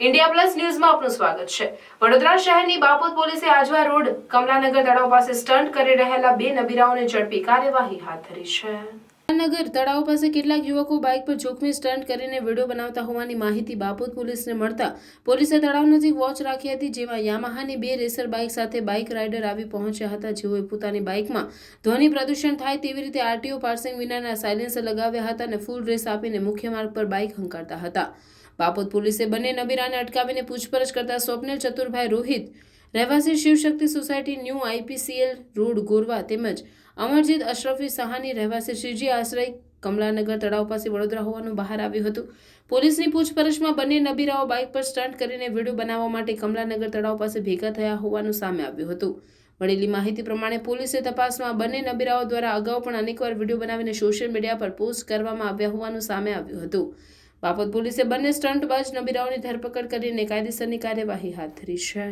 India plus ન્યૂઝમાં આપનું સ્વાગત છે. વડોદરા શહેરની બાપોદ પોલીસે આજવા રોડ કમલાનગર તળાવ પાસે સ્ટન્ટ કરી રહેલા બે નબીરાઓને ઝડપી કાર્યવાહી હાથ ધરી છે. નગર તળાવ પાસે કેટલાક યુવકો બાઇક પર જોખમી સ્ટન્ટ કરીને વીડિયો બનાવતા હોવાની માહિતી બાપોદ પોલીસને મળતા પોલીસે તળાવ નજીક વોચ રાખી હતી, જેમાં યામાહાની બે રેસર બાઇક સાથે બાઇક રાઇડર આવી પહોંચ્યા હતા. જેઓએ પોતાની બાઇકમાં ધ્વનિ પ્રદૂષણ થાય તેવી રીતે આરટીઓ પાર્સિંગ વિનાના સાયલેન્સર લગાવ્યા હતા અને ફૂલ રેસ આપીને મુખ્ય માર્ગ પર બાઇક હંકારતા હતા. બાપોદ પોલીસે બંને નબીરાને અટકાવીને પૂછપરછ કરતા સ્વપ્નિલ ચતુરભાઈ રોહિત, રહેવાસી Shivshakti society new IPCL road Gorwa તેમજ અમરજીત અશરફી સહાની રહેવાસી શ્રીજી આશ્રય કમલાનગર તળાવ પાસે વડોદરા હોવાનું બહાર આવ્યું હતું. પોલીસની પૂછપરછમાં બંને નબીરાઓ બાઇક પર સ્ટન્ટ કરીને વીડિયો બનાવવા માટે કમલાનગર તળાવ પાસે ભેગા થયા હોવાનું સામે આવ્યું હતું. મળેલી માહિતી પ્રમાણે પોલીસે તપાસમાં બંને નબીરાઓ દ્વારા અગાઉ પણ અનેકવાર વીડિયો બનાવીને સોશિયલ મીડિયા પર પોસ્ટ કરવામાં આવ્યા હોવાનું સામે આવ્યું હતું. બાપત પોલીસે બંને સ્ટન્ટબાજ નબીરાઓની ધરપકડ કરીને કાયદેસરની કાર્યવાહી હાથ ધરી છે.